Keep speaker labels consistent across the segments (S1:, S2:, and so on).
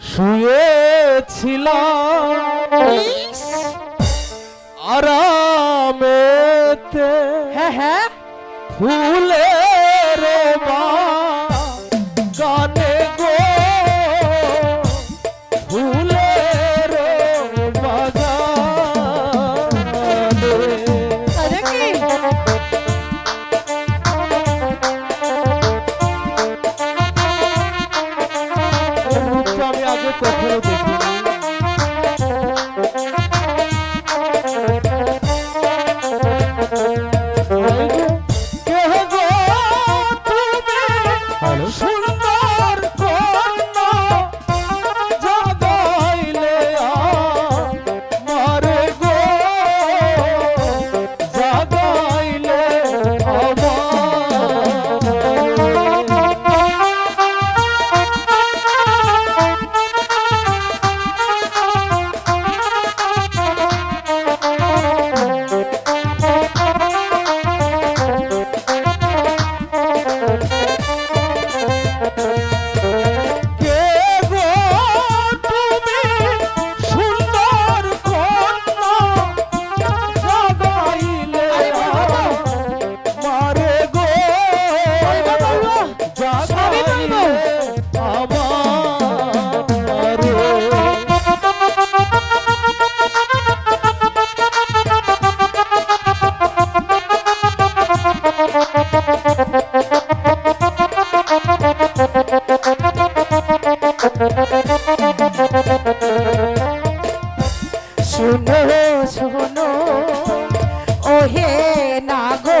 S1: শুয়েছিলাম। আরামেতে হ্যাঁ
S2: হ্যাঁ।
S1: ফুলের বা Quick, quick, quick, get quick.
S2: হে না গো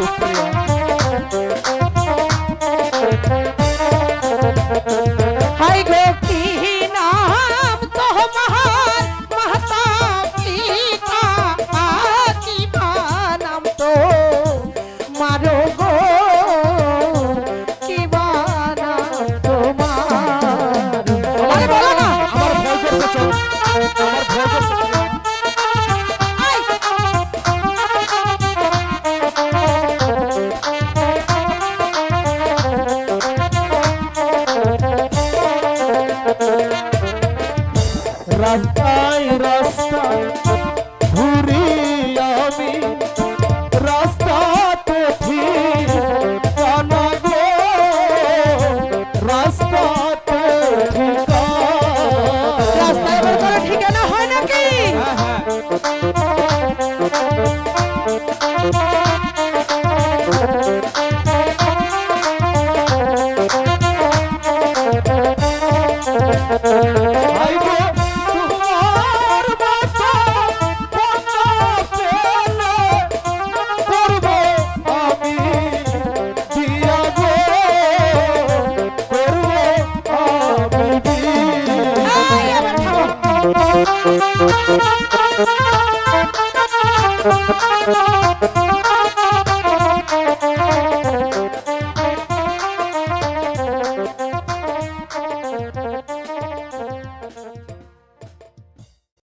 S1: sufrió.
S2: Thank you.